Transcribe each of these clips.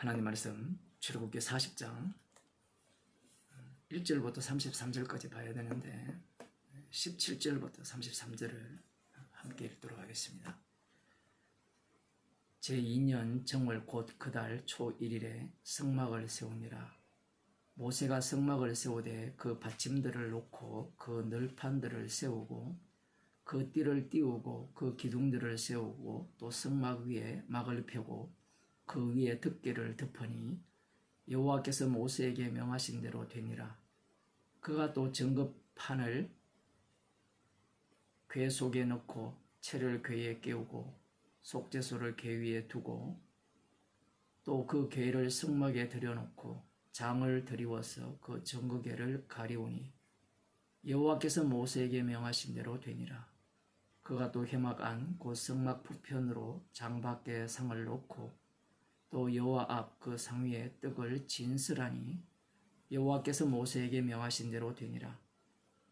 하나님 말씀 출애굽기 40장 1절부터 33절까지 봐야 되는데 17절부터 33절을 함께 읽도록 하겠습니다. 제2년 정월 곧 그 달 초 1일에 성막을 세우니라. 모세가 성막을 세우되 그 받침들을 놓고 그 널판들을 세우고 그 띠를 띄우고 그 기둥들을 세우고 또 성막 위에 막을 펴고 그 위에 덮개를 덮으니 여호와께서 모세에게 명하신 대로 되니라. 그가 또 정급판을 궤 속에 넣고 채를 궤에 깨우고 속죄소를 궤 위에 두고 또그 궤를 성막에 들여놓고 장을 들이워서 그 정거궤를 가리우니 여호와께서 모세에게 명하신 대로 되니라. 그가 또 해막 안 곧 성막 부편으로 장 밖에 상을 놓고 또 여호와 앞 그 상 위에 떡을 진스라니 여호와께서 모세에게 명하신 대로 되니라.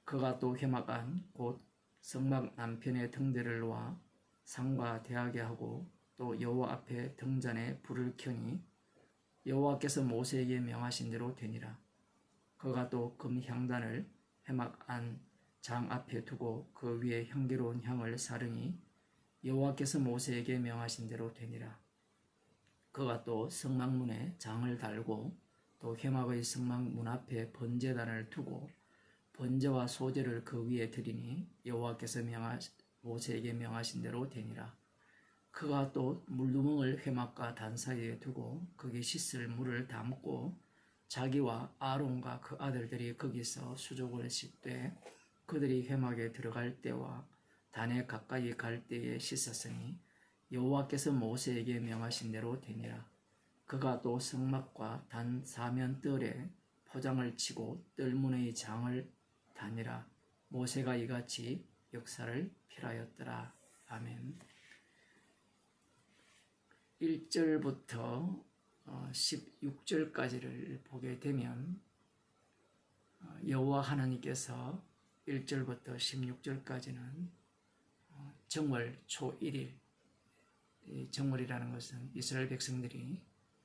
그가 또 해막 안곧 성막 남편의 등대를 놓아 상과 대하게 하고 또 여호와 앞에 등잔에 불을 켜니 여호와께서 모세에게 명하신 대로 되니라. 그가 또 금향단을 해막 안 장 앞에 두고 그 위에 향기로운 향을 사르니 여호와께서 모세에게 명하신 대로 되니라. 그가 또 성막문에 장을 달고 또 회막의 성막 문 앞에 번제단을 두고 번제와 소제를 그 위에 드리니 여호와께서 명하 모세에게 명하신 대로 되니라. 그가 또 물두멍을 회막과 단 사이에 두고 거기 씻을 물을 담고 자기와 아론과 그 아들들이 거기서 수족을 씻되 그들이 회막에 들어갈 때와 단에 가까이 갈 때에 씻었으니 여호와께서 모세에게 명하신 대로 되니라. 그가 또 성막과 단 사면 뜰에 포장을 치고 뜰문의 장을 다니라. 모세가 이같이 역사를 필하였더라. 아멘. 1절부터 16절까지를 보게 되면 어, 여호와 하나님께서 1절부터 16절까지는 어, 정월 초 1일 이 정월이라는 것은 이스라엘 백성들이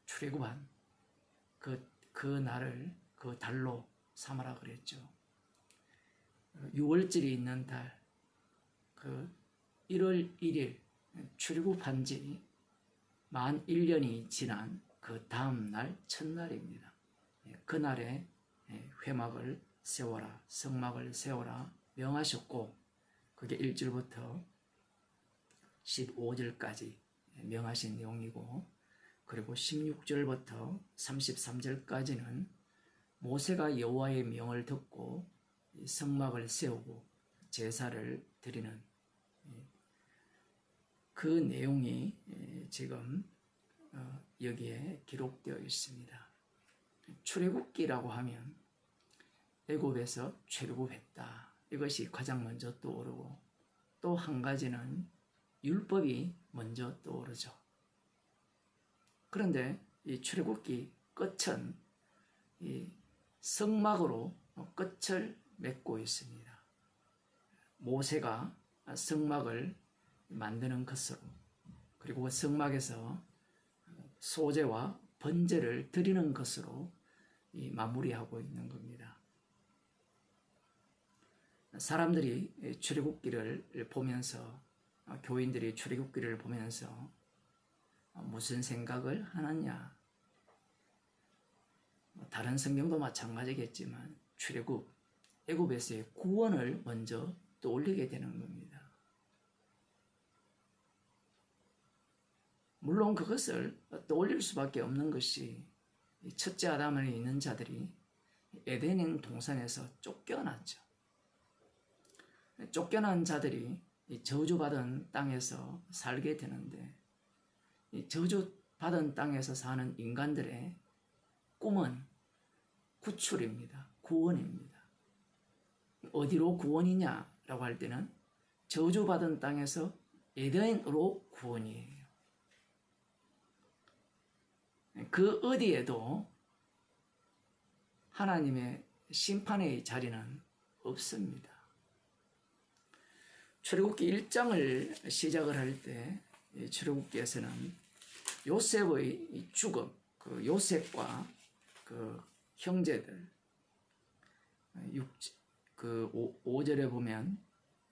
출애굽한 그, 그 날을 그 달로 삼아라 그랬죠. 6월절이 있는 달, 그 1월 1일 출애굽한 지 만 1년이 지난 그 다음 날 첫날입니다. 예, 그날에 예, 회막을 세워라, 성막을 세워라 명하셨고 그게 1절부터 15절까지 명하신 내용이고 그리고 16절부터 33절까지는 모세가 여호와의 명을 듣고 성막을 세우고 제사를 드리는 그 내용이 지금 어, 여기에 기록되어 있습니다. 출애굽기라고 하면 애굽에서 출애굽했다. 이것이 가장 먼저 떠오르고 또 한 가지는 율법이 먼저 떠오르죠. 그런데 이 출애굽기 끝은 이 성막으로 끝을 맺고 있습니다. 모세가 성막을 만드는 것으로 그리고 성막에서 소재와 번제를 드리는 것으로 마무리하고 있는 겁니다. 사람들이 출애굽기를 보면서 교인들이 출애굽기를 보면서 무슨 생각을 하느냐? 다른 성경도 마찬가지겠지만 출애굽 애굽에서의 구원을 먼저 떠올리게 되는 겁니다. 물론 그것을 떠올릴 수밖에 없는 것이 첫째 아담에 있는 자들이 에덴인 동산에서 쫓겨났죠. 쫓겨난 자들이 저주받은 땅에서 살게 되는데 저주받은 땅에서 사는 인간들의 꿈은 구출입니다. 구원입니다. 어디로 구원이냐라고 할 때는 저주받은 땅에서 에덴으로 구원이에요. 그 어디에도 하나님의 심판의 자리는 없습니다. 출애굽기 1장을 시작을 할 때 출애굽기에서는 요셉의 죽음 그 요셉과 그 형제들 육, 그 5, 절에 보면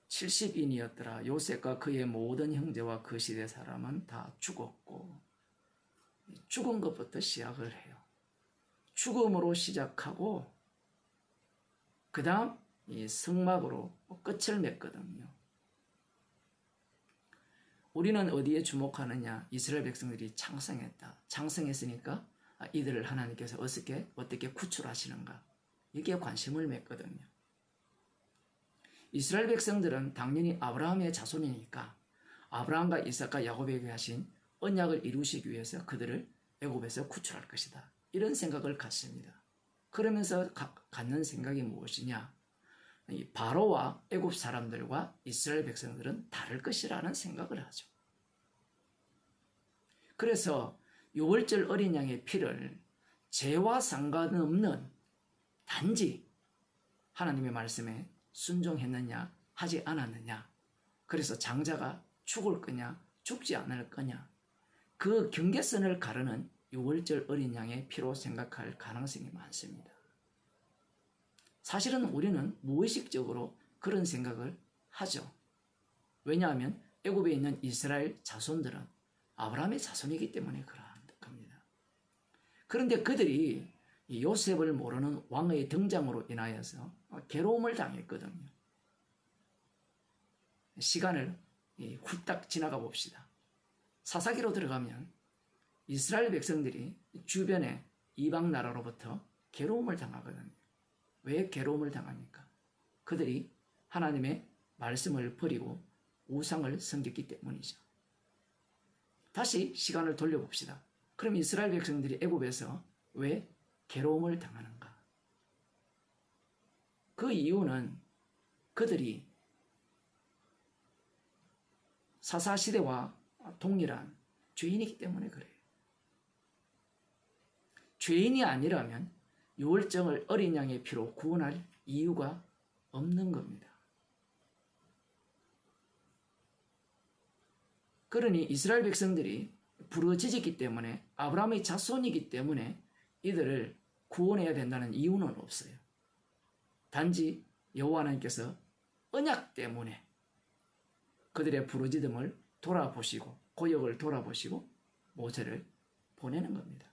70인이었더라. 요셉과 그의 모든 형제와 그 시대 사람은 다 죽었고 죽은 것부터 시작을 해요. 죽음으로 시작하고 그 다음 이 성막으로 끝을 맺거든요. 우리는 어디에 주목하느냐? 이스라엘 백성들이 창성했다. 창성했으니까 아, 이들을 하나님께서 어떻게 어떻게 구출하시는가? 여기에 관심을 맺거든요. 이스라엘 백성들은 당연히 아브라함의 자손이니까 아브라함과 이삭과 야곱에게 하신 언약을 이루시기 위해서 그들을 애굽에서 구출할 것이다. 이런 생각을 갖습니다. 그러면서 가, 갖는 생각이 무엇이냐? 이 바로와 애굽 사람들과 이스라엘 백성들은 다를 것이라는 생각을 하죠. 그래서 유월절 어린 양의 피를 죄와 상관없는 단지 하나님의 말씀에 순종했느냐 하지 않았느냐 그래서 장자가 죽을 거냐 죽지 않을 거냐 그 경계선을 가르는 유월절 어린 양의 피로 생각할 가능성이 많습니다. 사실은 우리는 무의식적으로 그런 생각을 하죠. 왜냐하면 애굽에 있는 이스라엘 자손들은 아브라함의 자손이기 때문에 그러한 겁니다. 그런데 그들이 요셉을 모르는 왕의 등장으로 인하여서 괴로움을 당했거든요. 시간을 훌딱 지나가 봅시다. 사사기로 들어가면 이스라엘 백성들이 주변의 이방 나라로부터 괴로움을 당하거든요. 왜 괴로움을 당합니까? 그들이 하나님의 말씀을 버리고 우상을 섬겼기 때문이죠. 다시 시간을 돌려봅시다. 그럼 이스라엘 백성들이 애굽에서 왜 괴로움을 당하는가? 그 이유는 그들이 사사 시대와 동일한 죄인이기 때문에 그래요. 죄인이 아니라면 유월정을 어린 양의 피로 구원할 이유가 없는 겁니다. 그러니 이스라엘 백성들이 부러지기 때문에 아브라함의 자손이기 때문에 이들을 구원해야 된다는 이유는 없어요. 단지 여호와 하나님께서 언약 때문에 그들의 부르짖음을 돌아보시고 고역을 돌아보시고 모세를 보내는 겁니다.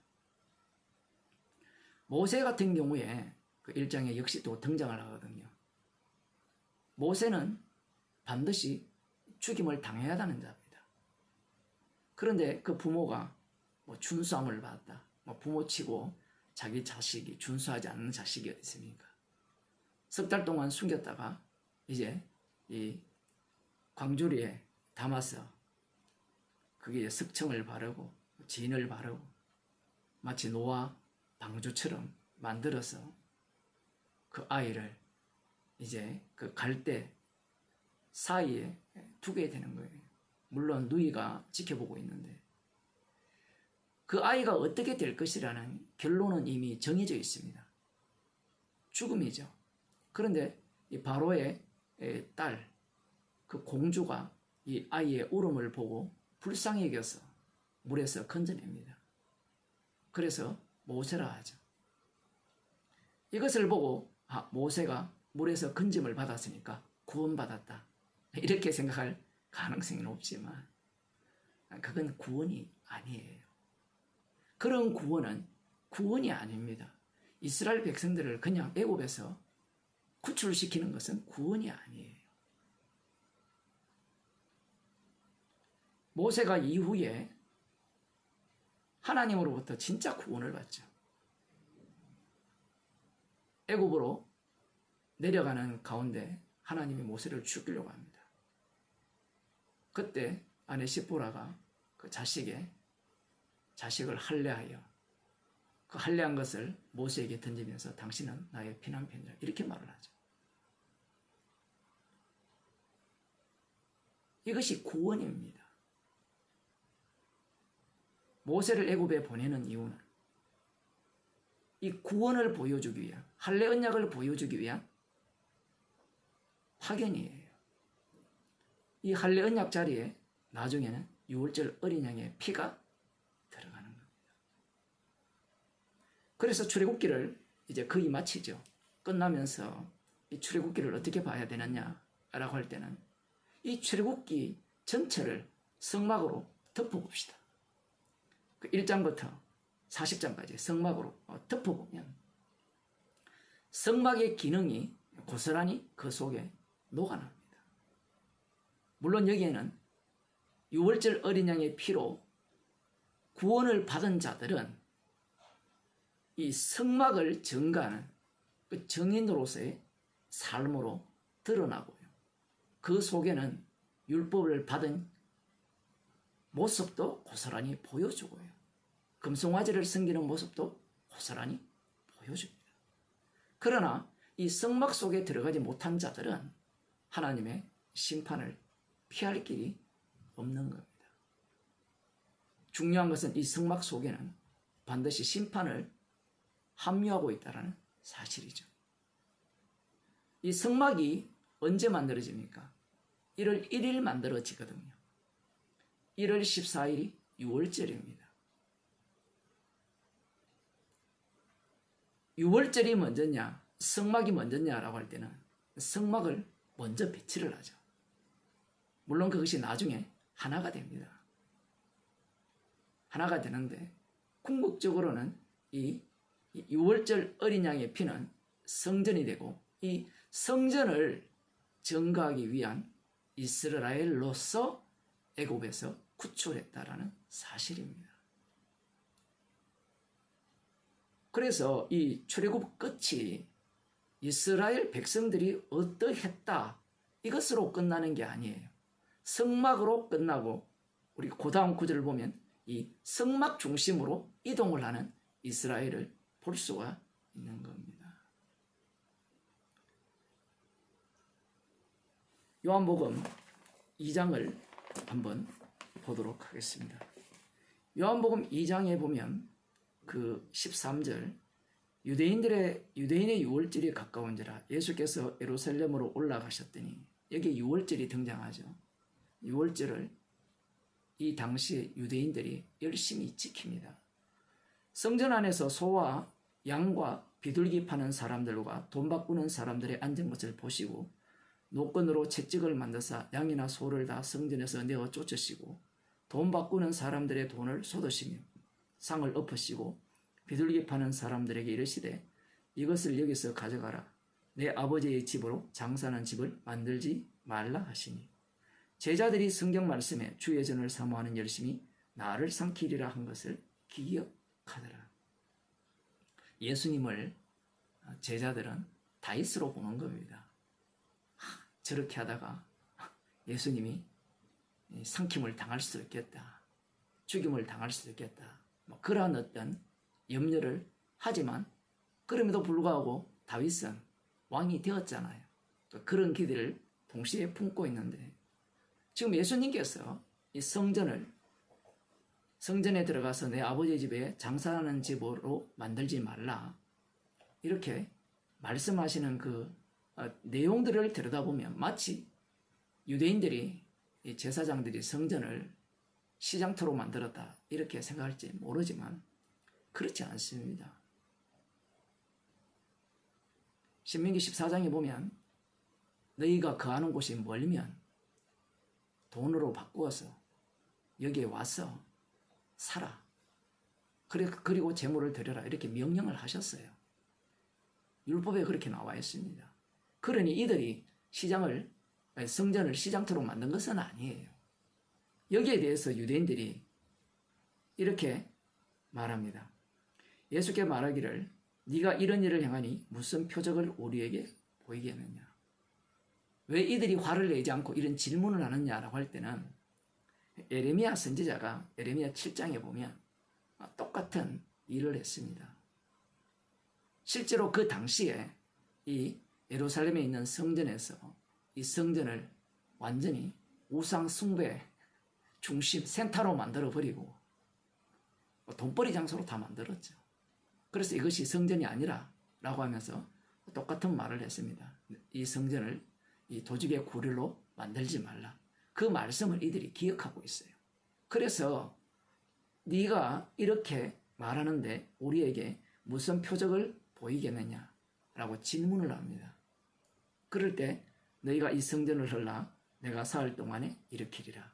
모세 같은 경우에 그 일장에 역시 또 등장을 하거든요. 모세는 반드시 죽임을 당해야 하는 자입니다. 그런데 그 부모가 뭐 준수함을 받았다. 뭐 부모 치고 자기 자식이 준수하지 않는 자식이 어디 있습니까? 석 달 동안 숨겼다가 이제 이 광주리에 담아서 그게 석청을 바르고 진을 바르고 마치 노아 방주처럼 만들어서 그 아이를 이제 그 갈대 사이에 두게 되는 거예요. 물론 누이가 지켜보고 있는데 그 아이가 어떻게 될 것이라는 결론은 이미 정해져 있습니다. 죽음이죠. 그런데 이 바로의 딸, 그 공주가 이 아이의 울음을 보고 불쌍히 여겨서 물에서 건져냅니다. 그래서 모세라 하죠. 이것을 보고 아, 모세가 물에서 건짐을 받았으니까 구원받았다. 이렇게 생각할 가능성은 없지만 그건 구원이 아니에요. 그런 구원은 구원이 아닙니다. 이스라엘 백성들을 그냥 애굽에서 구출시키는 것은 구원이 아니에요. 모세가 이후에 하나님으로부터 진짜 구원을 받죠. 애굽으로 내려가는 가운데 하나님이 모세를 죽이려고 합니다. 그때 아내 시보라가 그 자식의 자식을 할례하여 그 할례한 것을 모세에게 던지면서 당신은 나의 피난편이라 이렇게 말을 하죠. 이것이 구원입니다. 모세를 애굽에 보내는 이유는 이 구원을 보여주기 위한 할례 언약을 보여주기 위한 확연이에요. 이 할례 언약 자리에 나중에는 유월절 어린 양의 피가 들어가는 겁니다. 그래서 출애굽기를 이제 거의 마치죠. 끝나면서 이 출애굽기를 어떻게 봐야 되느냐라고 할 때는 이 출애굽기 전체를 성막으로 덮어봅시다. 그 1장부터 40장까지 성막으로 어, 덮어보면 성막의 기능이 고스란히 그 속에 녹아납니다. 물론 여기에는 유월절 어린 양의 피로 구원을 받은 자들은 이 성막을 증가하는 그 정인으로서의 삶으로 드러나고요. 그 속에는 율법을 받은 모습도 고스란히 보여주고요. 금송아지를 섬기는 모습도 고스란히 보여줍니다. 그러나 이 성막 속에 들어가지 못한 자들은 하나님의 심판을 피할 길이 없는 겁니다. 중요한 것은 이 성막 속에는 반드시 심판을 합류하고 있다는 사실이죠. 이 성막이 언제 만들어집니까? 1월 1일 만들어지거든요. 1월 14일이 6월절입니다. 6월절이 먼저냐, 성막이 먼저냐라고 할 때는 성막을 먼저 배치를 하죠. 물론 그것이 나중에 하나가 됩니다. 하나가 되는데 궁극적으로는 이 6월절 어린 양의 피는 성전이 되고 이 성전을 증거하기 위한 이스라엘로서 애굽에서 구출했다라는 사실입니다. 그래서 이 출애굽 끝이 이스라엘 백성들이 어떠했다 이것으로 끝나는 게 아니에요. 성막으로 끝나고 우리 고다음 구절을 보면 이 성막 중심으로 이동을 하는 이스라엘을 볼 수가 있는 겁니다. 요한복음 2장을 한번 보도록 하겠습니다. 요한복음 2장에 보면 그 13절 유대인들의 유대인의 유월절이 가까운지라 예수께서 예루살렘으로 올라가셨더니 여기 유월절이 등장하죠. 유월절을 이 당시 유대인들이 열심히 지킵니다. 성전 안에서 소와 양과 비둘기 파는 사람들과 돈 바꾸는 사람들의 앉은 것을 보시고 노건으로 채찍을 만드사 양이나 소를 다 성전에서 내어 쫓으시고 돈 바꾸는 사람들의 돈을 쏟으시며 상을 엎으시고 비둘기 파는 사람들에게 이르시되 이것을 여기서 가져가라 내 아버지의 집으로 장사하는 집을 만들지 말라 하시니 제자들이 성경 말씀에 주의 전을 사모하는 열심히 나를 삼키리라 한 것을 기억하더라. 예수님을 제자들은 다이스로 보는 겁니다. 저렇게 하다가 예수님이 상킴을 당할 수도 있겠다. 죽임을 당할 수도 있겠다. 뭐 그러한 어떤 염려를 하지만 그럼에도 불구하고 다윗은 왕이 되었잖아요. 그런 기대를 동시에 품고 있는데 지금 예수님께서 이 성전을 성전에 들어가서 내 아버지 집에 장사하는 집으로 만들지 말라. 이렇게 말씀하시는 그 어, 내용들을 들여다보면 마치 유대인들이 이 제사장들이 성전을 시장터로 만들었다. 이렇게 생각할지 모르지만 그렇지 않습니다. 신명기 14장에 보면 너희가 거하는 곳이 멀면 돈으로 바꾸어서 여기에 와서 살아. 그리고 재물을 드려라. 이렇게 명령을 하셨어요. 율법에 그렇게 나와 있습니다. 그러니 이들이 시장을, 성전을 시장터로 만든 것은 아니에요. 여기에 대해서 유대인들이 이렇게 말합니다. 예수께 말하기를 네가 이런 일을 행하니 무슨 표적을 우리에게 보이겠느냐. 왜 이들이 화를 내지 않고 이런 질문을 하느냐라고 할 때는 에레미야 선지자가 에레미야 7장에 보면 똑같은 일을 했습니다. 실제로 그 당시에 이 예루살렘에 있는 성전에서 이 성전을 완전히 우상 숭배 중심 센터로 만들어 버리고 돈벌이 장소로 다 만들었죠. 그래서 이것이 성전이 아니라 라고 하면서 똑같은 말을 했습니다. 이 성전을 이 도적의 구리로 만들지 말라. 그 말씀을 이들이 기억하고 있어요. 그래서 네가 이렇게 말하는데 우리에게 무슨 표적을 보이겠느냐? 라고 질문을 합니다. 그럴 때 너희가 이 성전을 헐라 내가 사흘 동안에 일으키리라.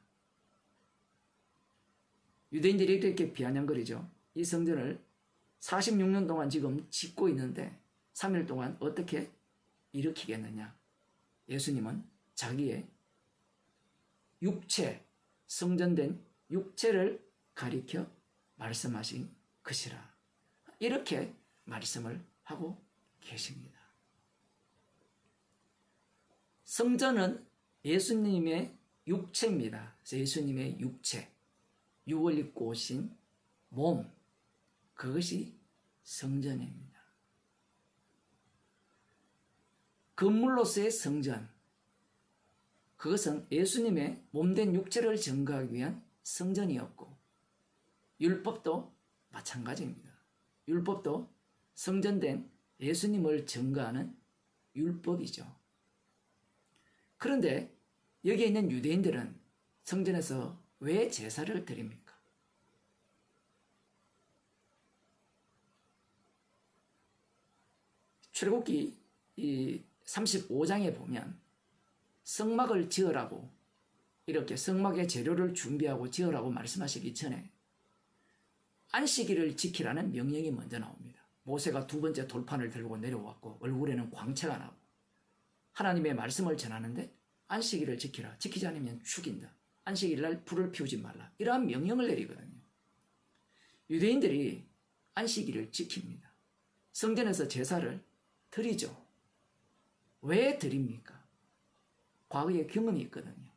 유대인들이 이렇게 비아냥거리죠. 이 성전을 46년 동안 지금 짓고 있는데 3일 동안 어떻게 일으키겠느냐? 예수님은 자기의 육체, 성전된 육체를 가리켜 말씀하신 것이라. 이렇게 말씀을 하고 계십니다. 성전은 예수님의 육체입니다. 예수님의 육체, 육을 입고 오신 몸, 그것이 성전입니다. 건물로서의 성전, 그것은 예수님의 몸된 육체를 증거하기 위한 성전이었고, 율법도 마찬가지입니다. 율법도 성전된 예수님을 증거하는 율법이죠. 그런데 여기에 있는 유대인들은 성전에서 왜 제사를 드립니까? 출애굽기 이 35장에 보면 성막을 지으라고 이렇게 성막의 재료를 준비하고 지으라고 말씀하시기 전에 안식일을 지키라는 명령이 먼저 나옵니다. 모세가 두 번째 돌판을 들고 내려왔고 얼굴에는 광채가 나고 하나님의 말씀을 전하는데 안식일을 지키라. 지키지 않으면 죽인다. 안식일 날 불을 피우지 말라. 이러한 명령을 내리거든요. 유대인들이 안식일을 지킵니다. 성전에서 제사를 드리죠. 왜 드립니까? 과거에 경험이 있거든요.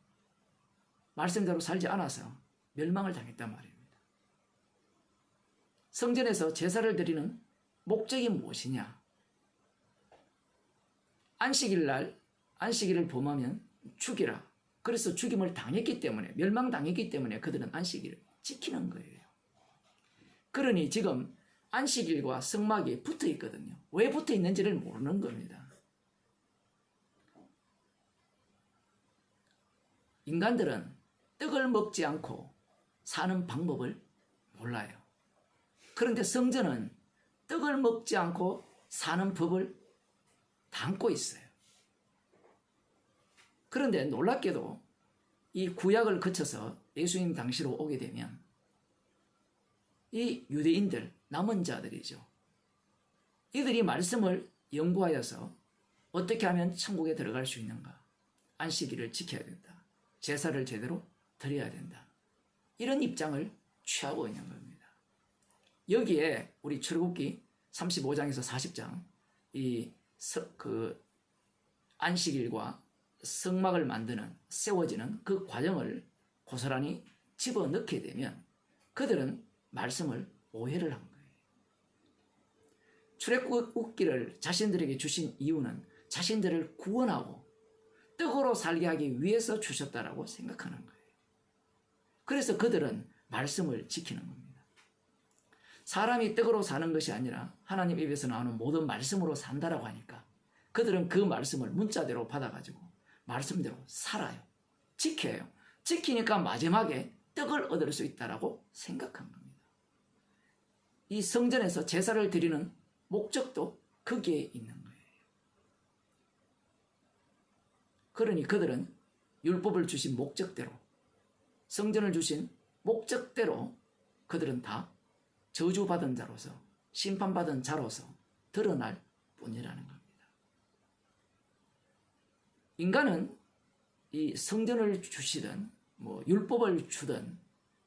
말씀대로 살지 않아서 멸망을 당했단 말입니다. 성전에서 제사를 드리는 목적이 무엇이냐? 안식일 날 안식일을 범하면 죽이라. 그래서 죽임을 당했기 때문에 멸망당했기 때문에 그들은 안식일을 지키는 거예요. 그러니 지금 안식일과 성막이 붙어 있거든요. 왜 붙어 있는지를 모르는 겁니다. 인간들은 떡을 먹지 않고 사는 방법을 몰라요. 그런데 성전은 떡을 먹지 않고 사는 법을 담고 있어요. 그런데 놀랍게도 이 구약을 거쳐서 예수님 당시로 오게 되면 이 유대인들, 남은 자들이죠. 이들이 말씀을 연구하여서 어떻게 하면 천국에 들어갈 수 있는가? 안식일을 지켜야 된다. 제사를 제대로 드려야 된다. 이런 입장을 취하고 있는 겁니다. 여기에 우리 출애굽기 35장에서 40장 이 그 안식일과 성막을 만드는 세워지는 그 과정을 고스란히 집어넣게 되면 그들은 말씀을 오해를 한 거예요. 출애굽기를 자신들에게 주신 이유는 자신들을 구원하고 떡으로 살게 하기 위해서 주셨다라고 생각하는 거예요. 그래서 그들은 말씀을 지키는 겁니다. 사람이 떡으로 사는 것이 아니라 하나님 입에서 나오는 모든 말씀으로 산다라고 하니까 그들은 그 말씀을 문자대로 받아가지고 말씀대로 살아요. 지켜요. 지키니까 마지막에 떡을 얻을 수 있다라고 생각한 겁니다. 이 성전에서 제사를 드리는 목적도 거기에 있는 거예요. 그러니 그들은 율법을 주신 목적대로 성전을 주신 목적대로 그들은 다 저주받은 자로서 심판받은 자로서 드러날 뿐이라는 겁니다. 인간은 이 성전을 주시든 뭐 율법을 주든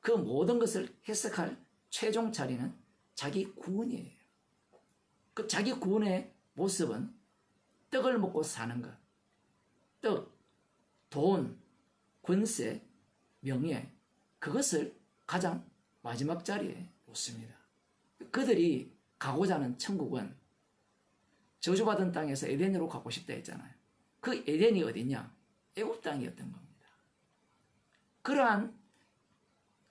그 모든 것을 해석할 최종 자리는 자기 구원이에요. 그 자기 구원의 모습은 떡을 먹고 사는 것, 떡, 돈, 권세, 명예, 그것을 가장 마지막 자리에 놓습니다. 그들이 가고자 하는 천국은 저주받은 땅에서 에덴으로 가고 싶다 했잖아요. 그 에덴이 어디냐? 애굽 땅이었던 겁니다. 그러한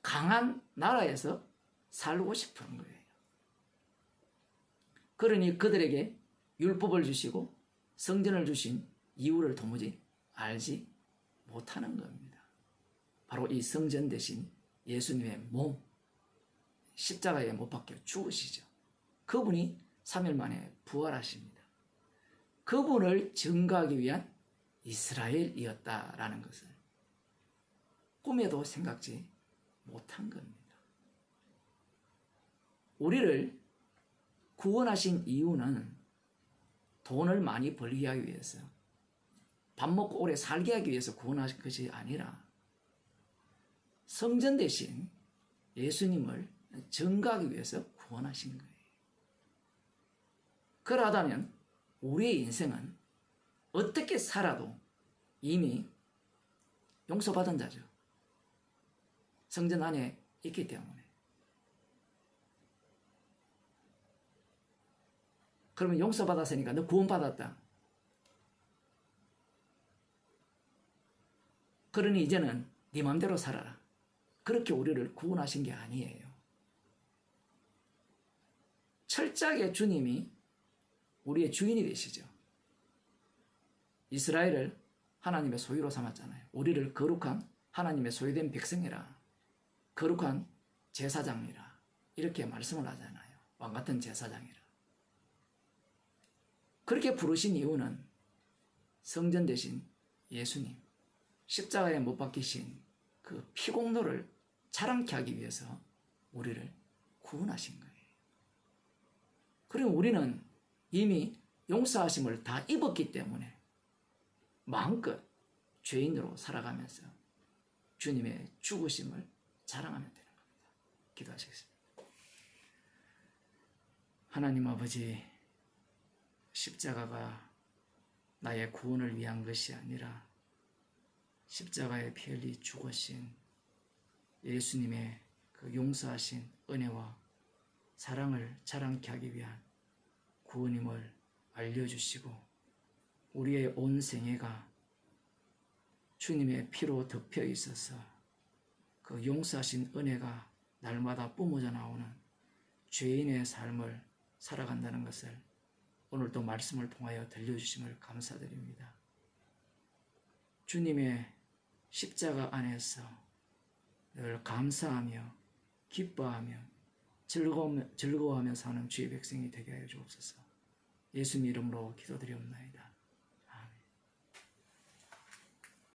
강한 나라에서 살고 싶은 거예요. 그러니 그들에게 율법을 주시고 성전을 주신 이유를 도무지 알지 못하는 겁니다. 바로 이 성전 대신 예수님의 몸, 십자가에 못 박혀 죽으시죠. 그분이 3일 만에 부활하십니다. 그분을 증거하기 위한 이스라엘이었다라는 것을 꿈에도 생각지 못한 겁니다. 우리를 구원하신 이유는 돈을 많이 벌게 하기 위해서 밥 먹고 오래 살게 하기 위해서 구원하신 것이 아니라 성전 대신 예수님을 증거하기 위해서 구원하신 거예요. 그러하다면 우리의 인생은 어떻게 살아도 이미 용서받은 자죠. 성전 안에 있기 때문에. 그러면 용서받았으니까 너 구원받았다. 그러니 이제는 네 마음대로 살아라. 그렇게 우리를 구원하신 게 아니에요. 철저하게 주님이 우리의 주인이 되시죠. 이스라엘을 하나님의 소유로 삼았잖아요. 우리를 거룩한 하나님의 소유된 백성이라 거룩한 제사장이라 이렇게 말씀을 하잖아요. 왕 같은 제사장이라. 그렇게 부르신 이유는 성전 대신 예수님 십자가에 못 박히신 그 피공로를 자랑케 하기 위해서 우리를 구원하신 거예요. 그럼 우리는 이미 용서하심을 다 입었기 때문에 마음껏 죄인으로 살아가면서 주님의 죽으심을 자랑하면 되는 겁니다. 기도하시겠습니다. 하나님 아버지, 십자가가 나의 구원을 위한 것이 아니라 십자가에 피 흘리 죽으신 예수님의 그 용서하신 은혜와 사랑을 자랑케 하기 위한 구원임을 알려주시고 우리의 온 생애가 주님의 피로 덮여 있어서 그 용서하신 은혜가 날마다 뿜어져 나오는 죄인의 삶을 살아간다는 것을 오늘도 말씀을 통하여 들려주심을 감사드립니다. 주님의 십자가 안에서 늘 감사하며 기뻐하며 즐거워하며 사는 주의 백성이 되게 하여 주옵소서. 예수님 이름으로 기도드리옵나이다.